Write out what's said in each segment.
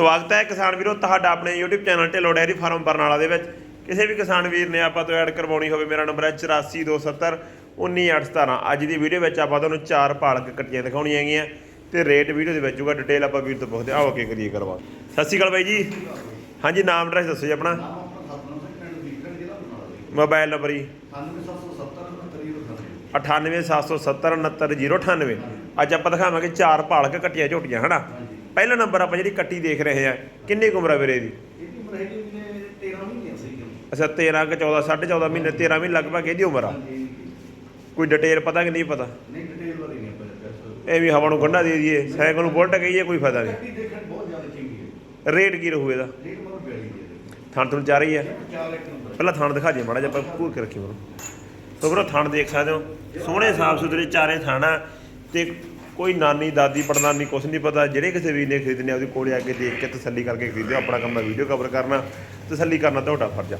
ਸਵਾਗਤ ਹੈ ਕਿਸਾਨ ਵੀਰੋ, ਤੁਹਾਡਾ ਆਪਣੇ YouTube channel Dhillon dairy farm Barnala ਦੇ ਵਿੱਚ। ਕਿਸੇ ਵੀ ਕਿਸਾਨ ਵੀਰ ਨੇ ਆਪਾਂ ਤੋਂ ਐਡ ਕਰਵਾਉਣੀ ਹੋਵੇ, ਮੇਰਾ ਨੰਬਰ ਹੈ 8427 19817 ਅੱਜ ਦੀ ਵੀਡੀਓ ਵਿੱਚ ਆਪਾਂ ਤੁਹਾਨੂੰ ਚਾਰ ਪਾਲਕ ਕੱਟੀਆਂ ਦਿਖਾਉਣੀਆਂ ਹੈਗੀਆਂ ਤੇ ਰੇਟ ਵੀਡੀਓ ਦੇ ਵਿੱਚ ਹੋਊਗਾ ਡਿਟੇਲ ਆਪਾਂ ਵੀਰ ਤੋਂ ਪੁੱਛਦੇ ਆਓ ਅੱਗੇ ਕਰੀਏ ਕਰਵਾ ਸਤਿ ਸ਼੍ਰੀ ਅਕਾਲ ਬਾਈ ਜੀ। ਹਾਂਜੀ, ਨਾਮ ਐਡਰੈਸ ਦੱਸੋ ਜੀ ਆਪਣਾ। ਮੋਬਾਈਲ ਨੰਬਰ ਜੀ। 9877099098 ਅੱਜ ਆਪਾਂ ਦਿਖਾਵਾਂਗੇ ਚਾਰ ਪਾਲਕ ਕੱਟੀਆਂ ਝੋਟੀਆਂ, ਹਨਾ? ਪਹਿਲਾ ਨੰਬਰ ਆਪਾਂ ਜਿਹੜੀ ਕੱਟੀ ਦੇਖ ਰਹੇ ਆ ਕਿੰਨੀ ਉਮਰ ਆ ਵੀਰੇ ਦੀ ਅੱਛਾ 13 ਕਿ 14 14.5 ਮਹੀਨੇ 13 ਮਹੀਨੇ ਲਗਭਗ ਇਹਦੀ ਉਮਰ ਆ? ਕੋਈ ਡਿਟੇਲ ਪਤਾ ਕਿ ਨਹੀਂ ਪਤਾ? ਐਵੇਂ ਹਵਾ ਨੂੰ ਗੰਢਾ ਦੇ ਦਈਏ ਸਾਈਕਲ ਨੂੰ ਬੁਲਟ ਕਹੀਏ ਕੋਈ ਫਾਇਦਾ ਨਹੀਂ। ਰੇਟ ਕੀ ਰਹੂ ਇਹਦਾ? ਥਣ ਤੁਹਾਨੂੰ ਚਾਹ ਰਹੀ ਆ ਪਹਿਲਾਂ ਥਣ ਦਿਖਾ ਜੀ ਮਾੜਾ ਜਿਹਾ ਆਪਾਂ ਘੂਰ ਕੇ ਰੱਖੀ ਮਰੋ ਸੋ ਵੀਰੋ ਥਣ ਦੇਖ ਸਕਦੇ ਹੋ। ਸੋਹਣੇ ਸਾਫ਼ ਸੁਥਰੇ ਚਾਰੇ ਥਣ ਤੇ ਕੋਈ ਨਾਨੀ, ਦਾਦੀ ਪੜਨਾਨੀ ਕੁਛ ਨਹੀਂ ਪਤਾ। ਜਿਹੜੇ ਕਿਸੇ ਵੀਰ ਨੇ ਖਰੀਦਣੇ ਉਹਦੀ ਉਹਦੇ ਕੋਲੇ ਆ ਕੇ ਦੇਖ ਕੇ ਤਸੱਲੀ ਕਰਕੇ ਖਰੀਦਿਓ, ਆਪਣਾ ਕੰਮ ਹੈ ਵੀਡੀਓ ਕਵਰ ਕਰਨਾ। ਤਸੱਲੀ ਕਰਨਾ ਤੁਹਾਡਾ ਫਰਜ਼ ਆ।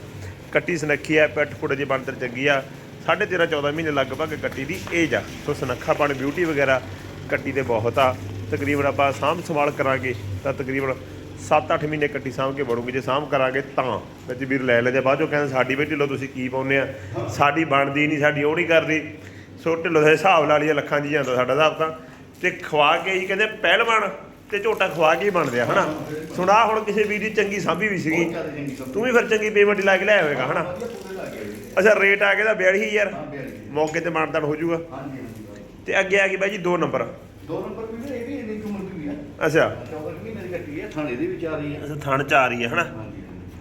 ਕੱਟੀ ਸਨੱਖੀ ਆ, ਪੈਟ ਫੁੱਟ ਦੀ ਬਣਤਰ ਚੰਗੀ ਆ। 13 14 ਮਹੀਨੇ ਲਗਭਗ ਕੱਟੀ ਦੀ ਏਜ ਆ। ਸੋ ਸੁਨੱਖਾਪਣ ਬਿਊਟੀ ਵਗੈਰਾ ਕੱਟੀ ਤੇ ਬਹੁਤ ਆ। ਤਕਰੀਬਨ ਆਪਾਂ ਸਾਂਭ ਸੰਭਾਲ ਕਰਾਂਗੇ, ਤਾਂ ਤਕਰੀਬਨ 7-8 ਮਹੀਨੇ ਕੱਟੀ ਸਾਂਭ ਕੇ ਵੜੂਗੀ। ਜੇ ਸਾਂਭ ਕਰਾਂਗੇ ਤਾਂ। ਵਿੱਚ ਵੀਰ ਲੈ ਲੈਂਦੇ ਬਾਅਦ ਚੋਂ ਕਹਿੰਦੇ ਸਾਡੀ ਬੇਟੀ ਲੋ ਤੁਸੀਂ ਕੀ ਪਾਉਂਦੇ ਆ? ਸਾਡੀ ਬਣਦੀ ਨਹੀਂ, ਸਾਡੀ ਉਹ ਨਹੀਂ ਕਰਦੀ। ਸੋ ਢਿੱਲੋਂ ਦੇ ਹਿਸਾਬ ਲਾ ਲਈਏ, ਲੱਖਾਂ ਜੀ ਜਾਂਦਾ ਸਾਡਾ ਹਿਸਾਬ ਤਾਂ। ਤੇ ਖਵਾ ਕੇ ਹੀ ਕਹਿੰਦੇ ਪਹਿਲਵਾਨ ਤੇ ਝੋਟਾ ਖਵਾ ਕੇ ਹੀ ਬਣਦੇ ਆ ਹਨਾ? ਸੁਣਾ ਹੁਣ ਕਿਸੇ ਵੀਰ ਦੀ ਚੰਗੀ ਸਾਂਭੀ ਵੀ ਸੀਗੀ। ਤੂੰ ਵੀ ਫਿਰ ਚੰਗੀ ਪੇਮੈਂਟ ਲਾ ਕੇ ਲਿਆਇਆ ਹੋਵੇਗਾ ਹਨਾ? ਅੱਛਾ ਰੇਟ ਆ ਗਿਆ ਦਾ 42000 ਮੌਕੇ ਤੇ ਮਾਨਦਾਨ ਹੋ ਜਾਊਗਾ। ਤੇ ਅੱਗੇ ਆ ਗਈ ਬਾਈ ਜੀ 2 ਨੰਬਰ। ਦੋ ਨੰਬਰ ਵੀ ਇਹ ਵੀ ਇੰਨੀ ਉਮਰ ਦੀ ਵੀ ਆ। ਅੱਛਾ। 14 ਮਹੀਨੇ ਦੀ ਕੱਟੀ ਹੈ ਥਾਣੇ ਦੇ ਵਿੱਚ ਆ ਰਹੀ ਹੈ ਅੱਛਾ ਥਣ ਚ ਆ ਰਹੀ ਹੈ ਹਨਾ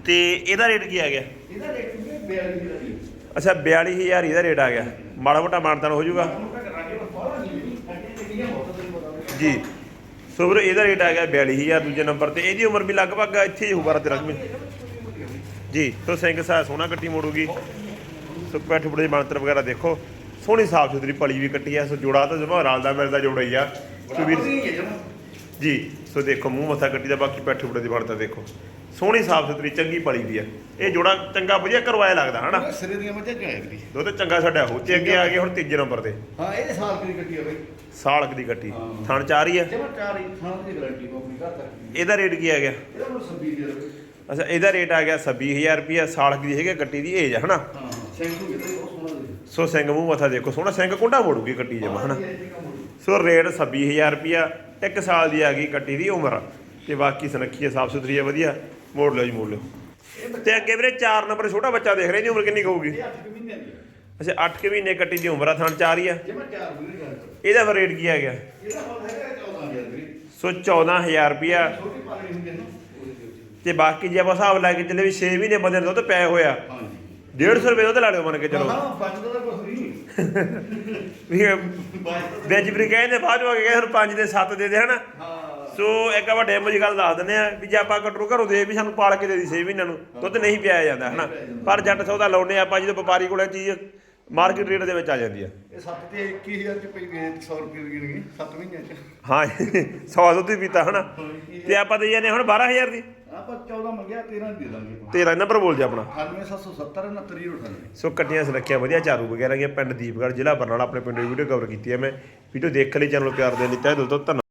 ਤੇ ਇਹਦਾ ਰੇਟ ਕੀ ਆ ਗਿਆ? ਇਹਦਾ ਰੇਟ ਵੀ 42 ਦੀ ਰਹੀ ਅੱਛਾ 42000 ਇਹਦਾ ਰੇਟ ਆ ਗਿਆ। ਮਾੜਾ ਮੋਟਾ ਮਾਨਦਾਨ ਹੋ ਜਾਊਗਾ ਹੁਣ ਤੱਕ ਰਾਗੇ ਪਰ ਬਾਹਲਾ ਨਹੀਂ ਵੀ ਕੱਟੇ ਕਿੰਨੀਆਂ ਬਹੁਤ ਤੈਨੂੰ ਪਤਾ ਵੀ ਜੀ। ਸੋ ਵੀਰੋ ਇਹਦਾ ਰੇਟ ਆ ਗਿਆ 42000 ਦੂਜੇ ਨੰਬਰ ਤੇ। ਇਹਦੀ ਉਮਰ ਵੀ ਲਗਭਗ ਇੱਥੇ ਹੀ ਹੋਊ 12 13 ਮਹੀਨੇ। ਜੀ ਸੋ ਸਿੰਘ ਸਾ ਸੋਹਣਾ ਕੱਟੀ ਮੋੜੂਗੀ। ਸੋ ਪੈਠ ਬੜੇ ਬਣਤਰ ਵਗੈਰਾ ਦੇਖੋ। ਸੋਹਣੀ ਸਾਫ਼ ਸੁਥਰੀ ਪਲੀ ਵੀ ਕੱਟੀ ਆ। ਸੋ ਜੋੜਾ ਤਾਂ ਜਮਾ ਰਲਦਾ ਮਿਲਦਾ ਜੋੜਾ ਹੀ ਆ। ਸੋ ਵੀਰ ਜੀ। ਸੋ ਦੇਖੋ ਮੂੰਹ ਮੱਥਾ ਕੱਟੀ ਦਾ ਬਾਕੀ ਪੈਠ ਬੜੇ ਦੀ ਬਣਤਰ ਦੇਖੋ। ਸੋਹਣੀ ਸਾਫ਼ ਸੁਥਰੀ ਚੰਗੀ ਪਲੀ ਦੀ ਆ। ਇਹ ਜੋੜਾ ਚੰਗਾ ਵਧੀਆ ਕਰਵਾਇਆ ਲੱਗਦਾ ਹਨਾ? ਸਿਰੇ ਦੀਆਂ ਮੱਝਾਂ ਚਾਹੀਦੀ ਦੀ ਦੁੱਧ ਚੰਗਾ ਛੱਡਿਆ ਹੋ ਤੇ ਅੱਗੇ ਆ ਗਏ ਹੁਣ ਤੀਜੇ ਨੰਬਰ ਤੇ। ਹਾਂ ਇਹ ਸਾਲ ਦੀ ਕੱਟੀ ਆ ਬਈ। ਸਾਲਕ ਦੀ ਕੱਟੀ। ਹਾਂ। ਥਣ ਚਾਰ ਹੀ ਆ। ਜਮਾ ਚਾਰ ਹੀ ਥਾਂ ਦੀ ਗਾਰੰਟੀ ਕੋ ਆਪਣੀ ਘਰ ਤੱਕ ਇਹਦਾ ਰੇਟ ਕੀ ਆ ਗਿਆ? ਇਹਦਾ ਹੁਣ 26 ਦੀ ਰਵੇ ਅੱਛਾ ਇਹਦਾ ਰੇਟ ਆ ਗਿਆ 26000 ਰੁਪਿਆ ਸਾਲਕ ਦੀ ਹੈਗੀ ਕੱਟੀ ਦੀ ਏਜ ਹਨਾ? ਹਾਂ ਹਾਂ ਸੈਂਕੂ ਕਿਤੇ ਬਹੁਤ ਸੋਹਣਾ ਦੇ ਸੋ ਸਿੰਘ ਮੂੰਹ ਮੱਥਾ ਦੇਖੋ ਸੋਹਣਾ ਸਿੰਘ ਕੁੰਡਾ ਮੋੜੂਗੀ ਕੱਟੀ ਜਮਾ ਹਨਾ? ਸੋ ਰੇਟ 26000 ਰੁਪਿਆ ਇੱਕ ਸਾਲ ਦੀ ਆ ਗਈ ਕੱਟੀ ਦੀ ਉਮਰ ਤੇ ਬਾਕੀ ਸੁਨੱਖੀ ਹੈ ਸਾਫ਼ ਸੁਥਰੀ ਹੈ ਵਧੀਆ। ਮੋੜ ਲਿਓ ਜੀ ਮੋੜ ਲਿਓ। ਤੇ ਅੱਗੇ ਵੀਰੇ 4 ਨੰਬਰ ਛੋਟਾ ਬੱਚਾ ਦੇਖ ਰਹੇ ਜੀ ਉਮਰ ਕਿੰਨੀ ਹੋਊਗੀ? ਇਹ 8 ਮਹੀਨੇ ਦੀ ਅੱਛਾ 8 ਕਿ ਮਹੀਨੇ ਕੱਟੀ ਦੀ ਉਮਰ ਆ ਥਣ ਚਾਰ ਹੀ ਆ। ਇਹਦਾ ਫਿਰ ਰੇਟ ਕੀ ਆ ਗਿਆ? ਇਹਦਾ ਫਲ ਹੈਗਾ 14000 ਰੁਪਏ ਸੋ 14000 ਰੁਪਿਆ ਤੇ ਬਾਕੀ ਜੇ ਆਪਾਂ ਹਿਸਾਬ ਲਾ ਕੇ ਚੱਲੇ ਵੀ 6 ਮਹੀਨੇ ਬੰਦੇ ਨੂੰ ਦੁੱਧ ਪਿਆ ਹੋਇਆ ਹਾਂਜੀ। 150 ਰੁਪਏ ਦੁੱਧ ਲਾ ਲਿਓ ਮੰਨ ਕੇ ਚਲੋ। ਹਾਂ ਬਚਦਾ ਤਾਂ ਕੁਝ ਨਹੀਂ। ਵੀ ਇਹ ਬਚਦਾ ਵਿੱਚ ਵੀ ਕਹਿੰਦੇ ਬਾਅਦ ਵਿੱਚ ਕਹਿੰਦੇ ਹੁਣ 5 ਦੇ 7 ਦੇ ਦੇ ਹਨਾ? ਸੋ ਇੱਕ ਵੱਡੇ ਮੁਝ ਗੱਲ ਦੱਸ ਦਿੰਦੇ ਆ ਵੀ ਜੇ ਆਪਾਂ ਕਟਰੂ ਘਰੋਂ ਦੇ ਵੀ ਸਾਨੂੰ ਪਾਲ ਕੇ ਦੇ ਦੀ 6 ਮਹੀਨਿਆਂ ਨੂੰ ਦੁੱਧ ਨਹੀਂ ਪਿਆਇਆ ਜਾਂਦਾ ਹਨਾ? ਪਰ ਜੱਟ ਸੌਦਾ ਲਾਉਨੇ ਆਪਾਂ ਜਦੋਂ ਵਪਾਰੀ ਕੋਲੇ ਚੀਜ਼ ਮਾਰਕੀਟ ਰੇਟ ਦੇ ਵਿੱਚ ਆ ਜਾਂਦੀ ਆ। ਇਹ 7 ਤੇ 21000 ਚ ਪਈ ਗਏ 100 ਰੁਪਏ ਦੀ ਗਿਣਗੇ 7 ਮਹੀਨਿਆਂ ਚ। ਹਾਂ 100 ਦੁੱਧ ਹੀ ਪੀਤਾ ਹਨਾ? ਤੇ ਆਪਾਂ ਦੇ ਜਾਂਦੇ ਹੁਣ 12000 ਦੀ। ਆਪਾਂ 14 ਮੰਗਿਆ 13 ਦੇ ਦਾਂਗੇ ਆਪਾਂ। ਤੇਰਾ ਨੰਬਰ ਬੋਲ ਜਾ ਆਪਣਾ। 98770 69 ਸੋ ਕੱਟੀਆਂ ਸੁਨੱਖੀਆਂ ਵਧੀਆ ਚਾਰੂ ਵਗੈਰਾ ਗੀਆਂ ਪਿੰਡ ਦੀਪਗੜ੍ਹ ਜ਼ਿਲ੍ਹਾ ਬਰਨਾਲਾ ਆਪਣੇ ਪਿੰਡ ਦੀ ਵੀਡੀਓ ਕਵਰ ਕੀਤੀ ਹੈ ਮੈਂ। ਵੀਡੀਓ ਦੇਖ ਲਈ ਚੈਨਲ ਪਿਆਰ ਦੇਣ ਲਈ ਤਹਿ ਦਿਲ ਤੋਂ ਧੰਨਵਾਦ।